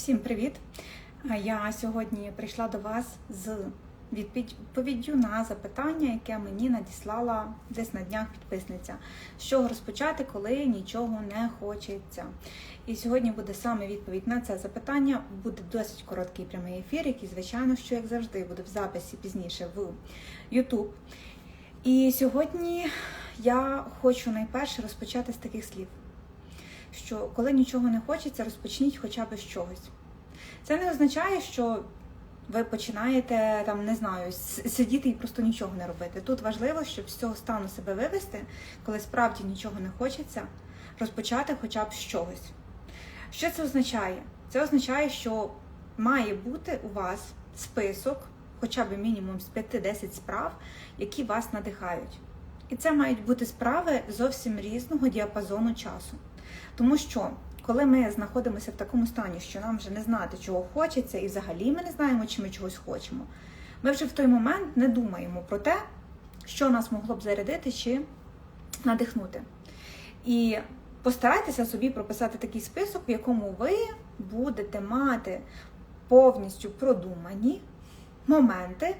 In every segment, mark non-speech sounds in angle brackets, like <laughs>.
Всім привіт! Я сьогодні прийшла до вас з відповіддю на запитання, яке мені надіслала десь на днях підписниця. З чого розпочати, коли нічого не хочеться. І сьогодні буде саме відповідь на це запитання. Буде досить короткий прямий ефір, який, звичайно, що як завжди, буде в записі пізніше в YouTube. І сьогодні я хочу найперше розпочати з таких слів що коли нічого не хочеться, розпочніть хоча б з чогось. Це не означає, що ви починаєте там, не знаю, сидіти і просто нічого не робити. Тут важливо, щоб з цього стану себе вивести, коли справді нічого не хочеться, розпочати хоча б з чогось. Що це означає? Це означає, що має бути у вас список, хоча б мінімум з 5-10 справ, які вас надихають. І це мають бути справи зовсім різного діапазону часу. Тому що, коли ми знаходимося в такому стані, що нам вже не знати, чого хочеться, і взагалі ми не знаємо, чи ми чогось хочемо, ми вже в той момент не думаємо про те, що нас могло б зарядити чи надихнути. І постарайтеся собі прописати такий список, в якому ви будете мати повністю продумані моменти,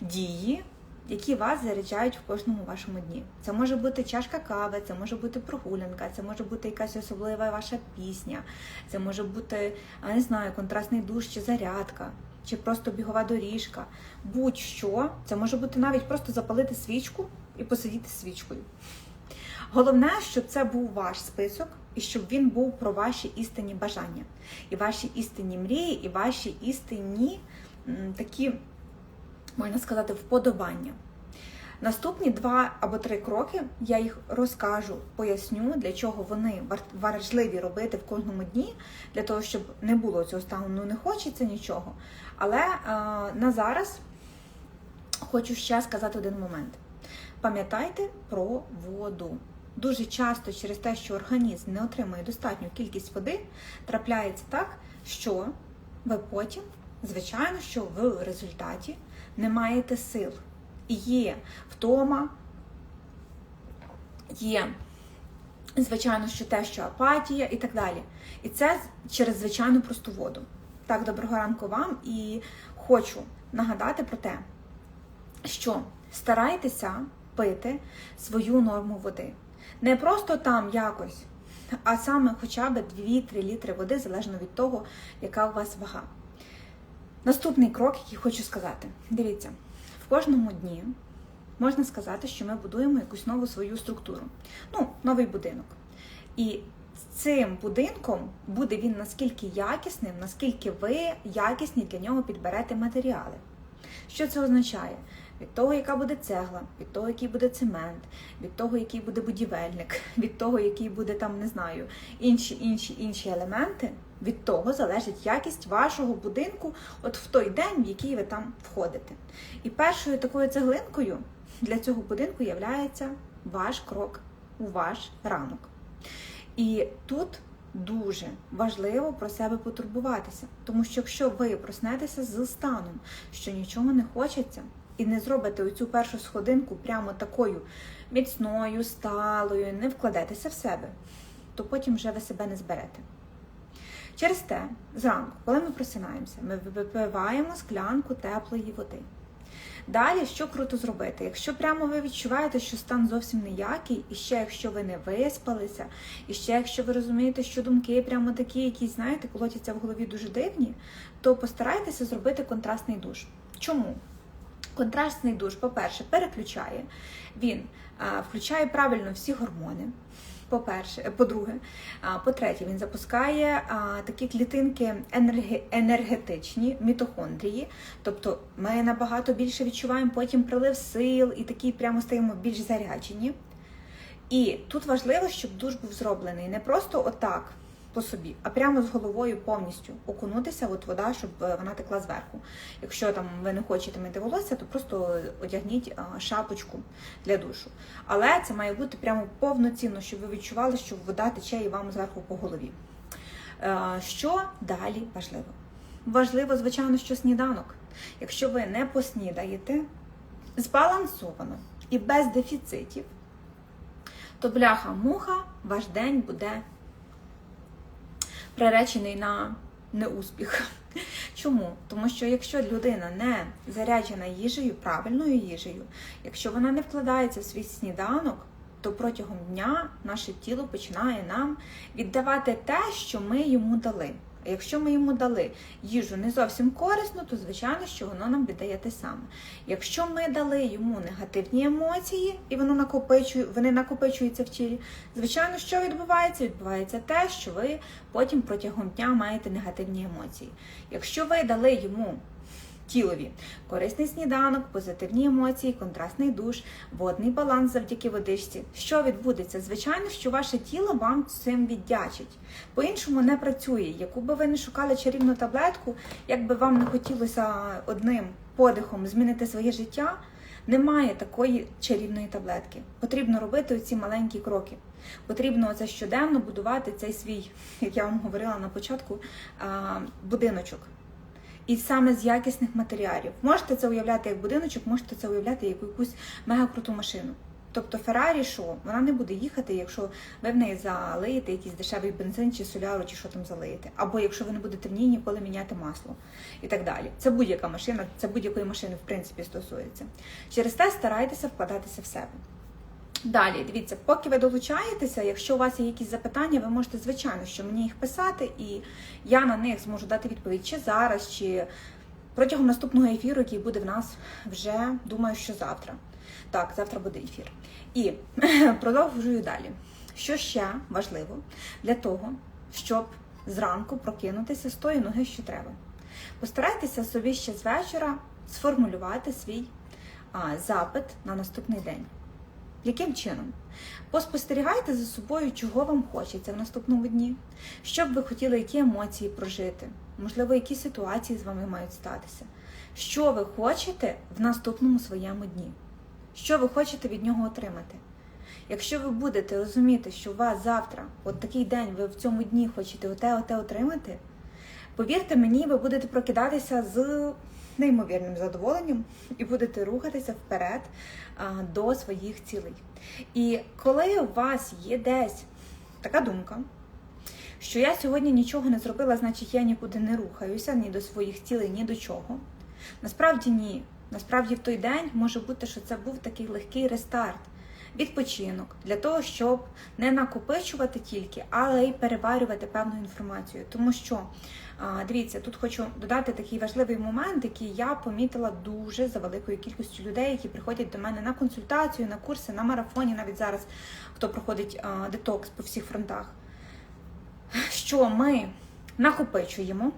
дії, які вас заряджають в кожному вашому дні. Це може бути чашка кави, це може бути прогулянка, це може бути якась особлива ваша пісня, це може бути, не знаю, контрастний душ чи зарядка, чи просто бігова доріжка. Будь-що, це може бути навіть просто запалити свічку і посидіти свічкою. Головне, щоб це був ваш список, і щоб він був про ваші істинні бажання, і ваші істинні мрії, і ваші істинні такі можна сказати, вподобання. Наступні два або три кроки я їх розкажу, поясню, для чого вони важливі робити в кожному дні, для того, щоб не було цього стану, ну не хочеться нічого. Але е, на зараз хочу ще сказати один момент: пам'ятайте про воду. Дуже часто через те, що організм не отримує достатню кількість води, трапляється так, що ви потім, звичайно, що в результаті не маєте сил. Є втома, є, звичайно, що те, що апатія і так далі. І це через звичайну просту воду. Так, доброго ранку вам і хочу нагадати про те, що старайтеся пити свою норму води. Не просто там якось, а саме хоча б 2-3 літри води, залежно від того, яка у вас вага. Наступний крок, який хочу сказати. Дивіться, в кожному дні можна сказати, що ми будуємо якусь нову свою структуру. Ну, новий будинок. І цим будинком буде він наскільки якісним, наскільки ви якісні для нього підберете матеріали. Що це означає? Від того, яка буде цегла, від того, який буде цемент, від того, який буде будівельник, <laughs> від того, який буде там, не знаю, інші інші інші елементи, від того залежить якість вашого будинку от в той день, в який ви там входите. І першою такою цеглинкою для цього будинку є ваш крок у ваш ранок. І тут дуже важливо про себе потурбуватися, тому що якщо ви проснетеся з станом, що нічого не хочеться, і не зробите оцю першу сходинку прямо такою міцною, сталою, не вкладетеся в себе, то потім вже ви себе не зберете. Через те, зранку, коли ми просинаємося, ми випиваємо склянку теплої води. Далі, що круто зробити? Якщо прямо ви відчуваєте, що стан зовсім ніякий, і ще якщо ви не виспалися, і ще якщо ви розумієте, що думки прямо такі, які, знаєте, колотяться в голові дуже дивні, то постарайтеся зробити контрастний душ. Чому? Контрастний душ, по-перше, переключає, він а, включає правильно всі гормони. По-перше, по-друге, по-третє, він запускає а, такі клітинки енерге, енергетичні, мітохондрії. Тобто ми набагато більше відчуваємо потім прилив сил і такі прямо стаємо більш заряджені. І тут важливо, щоб душ був зроблений не просто отак по собі, а прямо з головою повністю окунутися, от вода, щоб е, вона текла зверху. Якщо там ви не хочете мити волосся, то просто одягніть шапочку для душу. Але це має бути прямо повноцінно, щоб ви відчували, що вода тече і вам зверху по голові. Е, що далі важливо? Важливо, звичайно, що сніданок. Якщо ви не поснідаєте збалансовано і без дефіцитів, то бляха-муха, ваш день буде приречений на неуспіх. Чому? Тому що якщо людина не заряджена їжею, правильною їжею, якщо вона не вкладається в свій сніданок, то протягом дня наше тіло починає нам віддавати те, що ми йому дали. А якщо ми йому дали їжу не зовсім корисну, то звичайно, що воно нам віддає те саме. Якщо ми дали йому негативні емоції, і воно накопичує, вони накопичуються в тілі, звичайно, що відбувається? Відбувається те, що ви потім протягом дня маєте негативні емоції. Якщо ви дали йому тілові. Корисний сніданок, позитивні емоції, контрастний душ, водний баланс завдяки водичці. Що відбудеться? Звичайно, що ваше тіло вам цим віддячить. По-іншому не працює. Яку би ви не шукали чарівну таблетку, як би вам не хотілося одним подихом змінити своє життя. Немає такої чарівної таблетки. Потрібно робити оці маленькі кроки. Потрібно оце щоденно будувати цей свій, <laughs> як я вам говорила на початку, будиночок. І саме з якісних матеріалів. Можете це уявляти як будиночок, можете це уявляти як якусь мега-круту машину. Тобто Феррарі, що вона не буде їхати, якщо ви в неї залиєте якийсь дешевий бензин чи соляру, чи що там залиєте. Або якщо ви не будете в ній ніколи міняти масло і так далі. Це будь-яка машина, це будь-якої машини, в принципі, стосується. Через те старайтеся вкладатися в себе. Далі, дивіться, поки ви долучаєтеся, якщо у вас є якісь запитання, ви можете, звичайно, що мені їх писати, і я на них зможу дати відповідь чи зараз, чи протягом наступного ефіру, який буде в нас вже, думаю, що завтра. Так, завтра буде ефір. І <laughs> продовжую далі. Що ще важливо для того, щоб зранку прокинутися з тої ноги, що треба. Постарайтеся собі ще з вечора сформулювати свій а, запит на наступний день. Яким чином? Поспостерігайте за собою, чого вам хочеться в наступному дні, що б ви хотіли, які емоції прожити, можливо, які ситуації з вами мають статися. Що ви хочете в наступному своєму дні? Що ви хочете від нього отримати? Якщо ви будете розуміти, що у вас завтра, от такий день, ви в цьому дні хочете оте, оте отримати, повірте мені, ви будете прокидатися з неймовірним задоволенням і будете рухатися вперед до своїх цілей. І коли у вас є десь така думка, що я сьогодні нічого не зробила, значить я нікуди не рухаюся, ні до своїх цілей, ні до чого. Насправді ні. Насправді в той день може бути, що це був такий легкий рестарт, відпочинок для того, щоб не накопичувати тільки, але й переварювати певну інформацію. Тому що Дивіться, тут хочу додати такий важливий момент, який я помітила дуже за великою кількістю людей, які приходять до мене на консультацію, на курси, на марафоні, навіть зараз хто проходить детокс по всіх фронтах. Що ми накопичуємо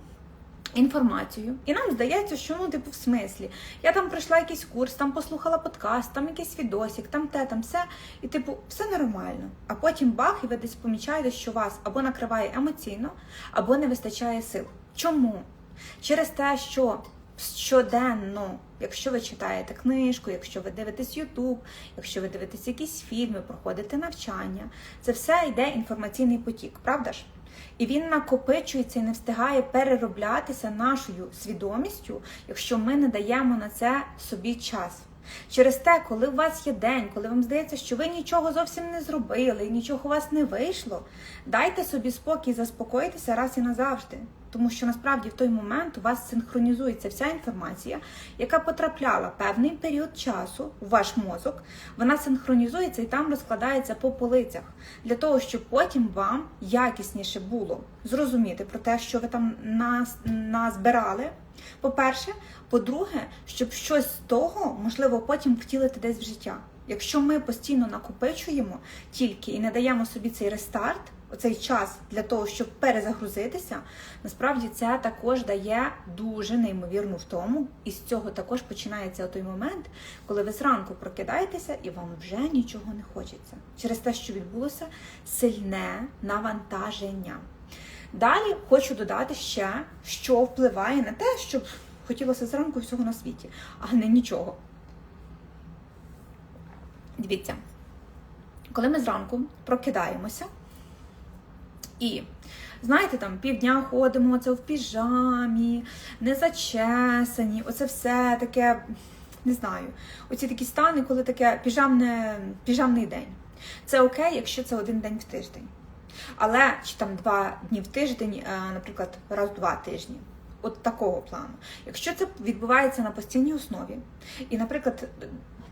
інформацію, і нам здається, що ну, типу, в смислі. Я там пройшла якийсь курс, там послухала подкаст, там якийсь відосик, там те, там все, і типу, все нормально. А потім бах, і ви десь помічаєте, що вас або накриває емоційно, або не вистачає сил. Чому? Через те, що щоденно, якщо ви читаєте книжку, якщо ви дивитесь Ютуб, якщо ви дивитесь якісь фільми, проходите навчання, це все йде інформаційний потік, правда ж? І він накопичується і не встигає перероблятися нашою свідомістю, якщо ми не даємо на це собі час. Через те, коли у вас є день, коли вам здається, що ви нічого зовсім не зробили, і нічого у вас не вийшло, дайте собі спокій, заспокойтеся раз і назавжди тому що насправді в той момент у вас синхронізується вся інформація, яка потрапляла певний період часу в ваш мозок, вона синхронізується і там розкладається по полицях, для того, щоб потім вам якісніше було зрозуміти про те, що ви там нас назбирали. По-перше, по-друге, щоб щось з того можливо потім втілити десь в життя. Якщо ми постійно накопичуємо тільки і не даємо собі цей рестарт, оцей час для того, щоб перезагрузитися, насправді це також дає дуже неймовірну втому. І з цього також починається той момент, коли ви зранку прокидаєтеся і вам вже нічого не хочеться. Через те, що відбулося сильне навантаження. Далі хочу додати ще, що впливає на те, щоб хотілося зранку всього на світі, а не нічого. Дивіться, коли ми зранку прокидаємося, і знаєте, там півдня ходимо, це в піжамі, не зачесані, оце все таке, не знаю, оці такі стани, коли таке піжамне, піжамний день. Це окей, якщо це один день в тиждень. Але чи там два дні в тиждень, е, наприклад, раз в два тижні. От такого плану. Якщо це відбувається на постійній основі, і, наприклад,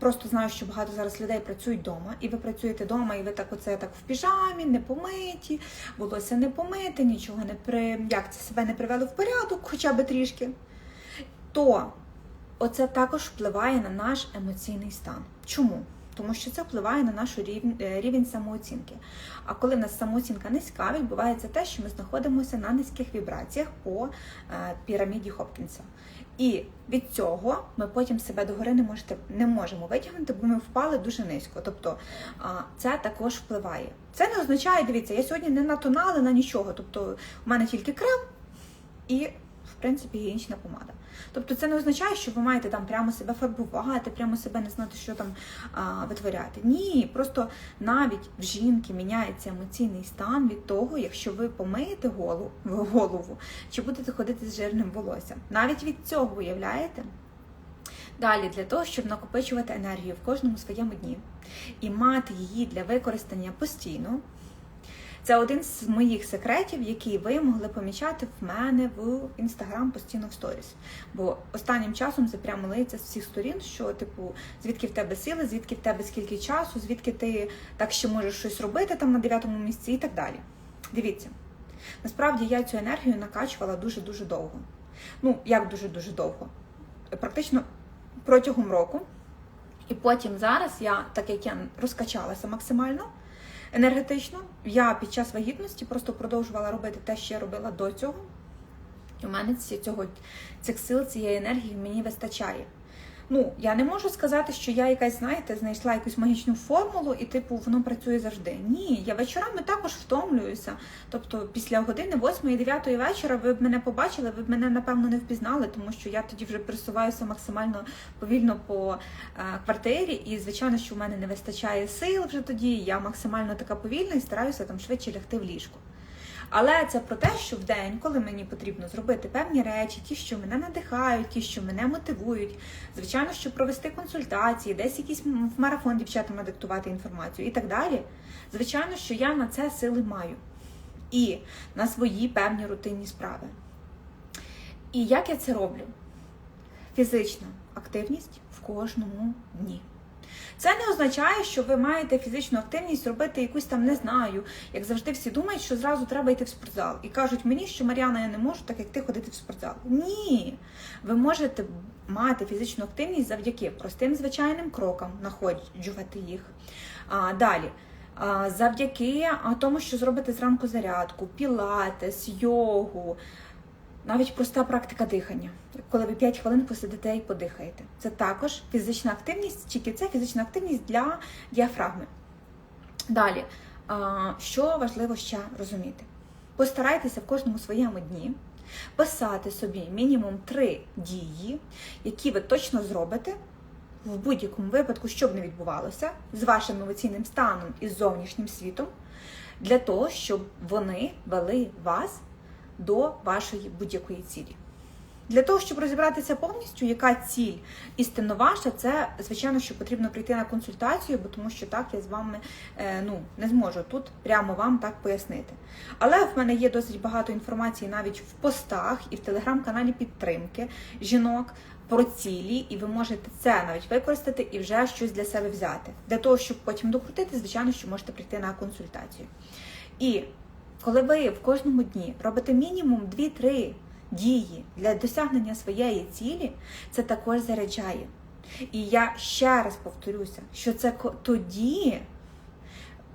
просто знаю, що багато зараз людей працюють вдома, і ви працюєте вдома, і ви так оце так в піжамі, не помиті, волосся не помите, нічого не при як це себе не привели в порядок, хоча б трішки, то оце також впливає на наш емоційний стан. Чому? Тому що це впливає на наш рівень, е, рівень самооцінки. А коли в нас самооцінка низька, відбувається те, що ми знаходимося на низьких вібраціях по е, піраміді Хопкінса. І від цього ми потім себе догори не можете не можемо витягнути, бо ми впали дуже низько. Тобто це також впливає. Це не означає, дивіться, я сьогодні не на тонали, на нічого. Тобто, у мене тільки крем і, в принципі, гігієнічна помада. Тобто це не означає, що ви маєте там прямо себе фарбувати, прямо себе не знати, що там а, витворяти. Ні, просто навіть в жінки міняється емоційний стан від того, якщо ви помиєте голову, голову чи будете ходити з жирним волоссям. Навіть від цього уявляєте? Далі, для того, щоб накопичувати енергію в кожному своєму дні і мати її для використання постійно. Це один з моїх секретів, які ви могли помічати в мене в інстаграм постійно в сторіс. Бо останнім часом це прямо лиється з всіх сторін, що, типу, звідки в тебе сили, звідки в тебе скільки часу, звідки ти так ще можеш щось робити там на дев'ятому місці і так далі. Дивіться, насправді я цю енергію накачувала дуже-дуже довго. Ну, як дуже-дуже довго. Практично протягом року. І потім зараз я, так як я розкачалася максимально енергетично. Я під час вагітності просто продовжувала робити те, що я робила до цього. У мене цього, цих сил, цієї енергії мені вистачає. Ну, я не можу сказати, що я якась, знаєте, знайшла якусь магічну формулу, і, типу, воно працює завжди. Ні, я вечорами також втомлююся. Тобто, після години 8 9 вечора ви б мене побачили, ви б мене, напевно, не впізнали, тому що я тоді вже пересуваюся максимально повільно по е, квартирі, і, звичайно, що в мене не вистачає сил вже тоді. Я максимально така повільна і стараюся там швидше лягти в ліжко. Але це про те, що в день, коли мені потрібно зробити певні речі, ті, що мене надихають, ті, що мене мотивують, звичайно, щоб провести консультації, десь якийсь марафон дівчатам надиктувати інформацію і так далі. Звичайно, що я на це сили маю. І на свої певні рутинні справи. І як я це роблю? Фізична активність в кожному дні. Це не означає, що ви маєте фізичну активність робити якусь там, не знаю, як завжди всі думають, що зразу треба йти в спортзал. І кажуть мені, що Мар'яна, я не можу, так як ти ходити в спортзал. Ні, ви можете мати фізичну активність завдяки простим звичайним крокам, находжувати їх. А, Далі. Завдяки тому, що зробите зранку зарядку, пілатес, йогу, навіть проста практика дихання, коли ви 5 хвилин посидите і подихаєте. Це також фізична активність, тільки це фізична активність для діафрагми. Далі, що важливо ще розуміти? Постарайтеся в кожному своєму дні писати собі мінімум три дії, які ви точно зробите в будь-якому випадку, що б не відбувалося, з вашим емоційним станом і зовнішнім світом, для того, щоб вони вели вас до вашої будь-якої цілі. Для того, щоб розібратися повністю, яка ціль істинно ваша, це, звичайно, що потрібно прийти на консультацію, бо тому що так я з вами е, ну, не зможу тут прямо вам так пояснити. Але в мене є досить багато інформації навіть в постах і в телеграм-каналі підтримки жінок про цілі, і ви можете це навіть використати і вже щось для себе взяти. Для того, щоб потім докрутити, звичайно, що можете прийти на консультацію. І коли ви в кожному дні робите мінімум 2-3 дії для досягнення своєї цілі, це також заряджає. І я ще раз повторюся, що це тоді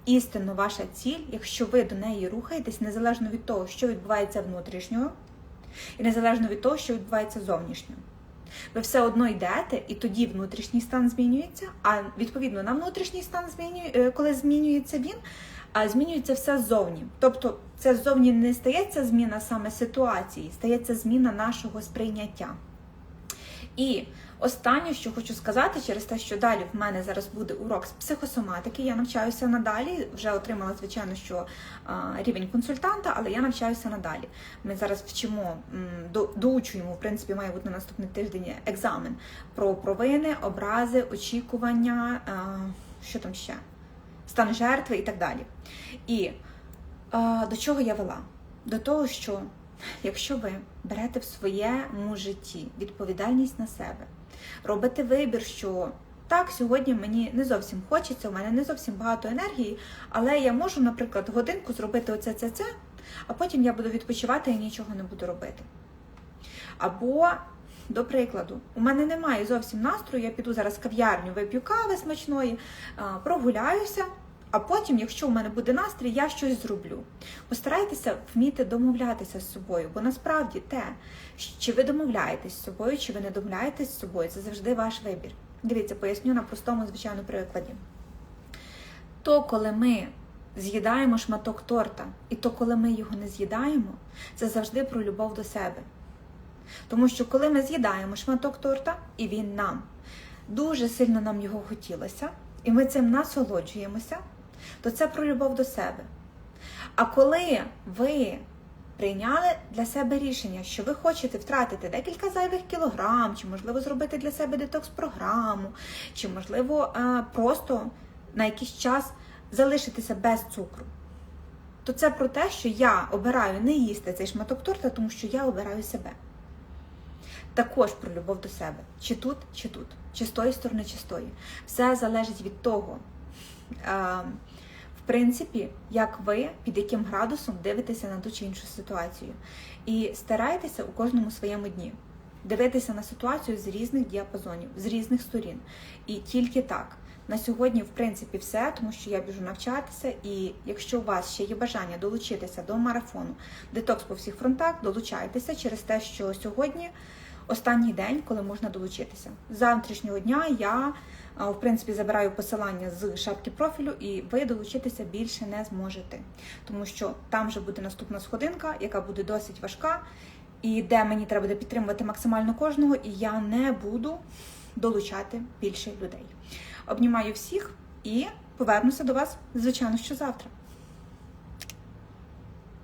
істинно ваша ціль, якщо ви до неї рухаєтесь, незалежно від того, що відбувається внутрішнього, і незалежно від того, що відбувається зовнішнього. Ви все одно йдете, і тоді внутрішній стан змінюється, а відповідно на внутрішній стан змінює, е, коли змінюється він, а змінюється все ззовні. Тобто це ззовні не стається зміна саме ситуації, стається зміна нашого сприйняття. І останнє, що хочу сказати, через те, що далі в мене зараз буде урок з психосоматики, я навчаюся надалі. Вже отримала, звичайно, що рівень консультанта, але я навчаюся надалі. Ми зараз вчимо, доучуємо, в принципі, має бути на наступний тиждень екзамен про провини, образи, очікування, що там ще стан жертви і так далі. І А, До чого я вела? До того, що якщо ви берете в своєму житті відповідальність на себе, робите вибір, що так, сьогодні мені не зовсім хочеться, у мене не зовсім багато енергії, але я можу, наприклад, годинку зробити оце, це, це, а потім я буду відпочивати і нічого не буду робити. Або, до прикладу, у мене немає зовсім настрою, я піду зараз в кав'ярню, вип'ю кави смачної, прогуляюся, а потім, якщо у мене буде настрій, я щось зроблю. Постарайтеся вміти домовлятися з собою, бо насправді те, чи ви домовляєтесь з собою, чи ви не домовляєтесь з собою, це завжди ваш вибір. Дивіться, поясню на простому, звичайному прикладі. То, коли ми з'їдаємо шматок торта, і то, коли ми його не з'їдаємо, це завжди про любов до себе. Тому що коли ми з'їдаємо шматок торта, і він нам дуже сильно нам його хотілося, і ми цим насолоджуємося, то це про любов до себе. А коли ви прийняли для себе рішення, що ви хочете втратити декілька зайвих кілограм, чи можливо зробити для себе детокс-програму, чи можливо е, просто на якийсь час залишитися без цукру, то це про те, що я обираю не їсти цей шматок торта, тому що я обираю себе. Також про любов до себе. Чи тут, чи тут, чи з тої сторони, чи з тої. Все залежить від того, в принципі, як ви під яким градусом дивитеся на ту чи іншу ситуацію. І старайтеся у кожному своєму дні дивитися на ситуацію з різних діапазонів, з різних сторін. І тільки так. На сьогодні, в принципі, все, тому що я біжу навчатися, і якщо у вас ще є бажання долучитися до марафону Детокс по всіх фронтах, долучайтеся через те, що сьогодні останній день, коли можна долучитися. З завтрашнього дня я в принципі забираю посилання з шапки профілю, і ви долучитися більше не зможете, тому що там вже буде наступна сходинка, яка буде досить важка, і де мені треба буде підтримувати максимально кожного, і я не буду долучати більше людей. Обнімаю всіх і повернуся до вас, звичайно, що завтра.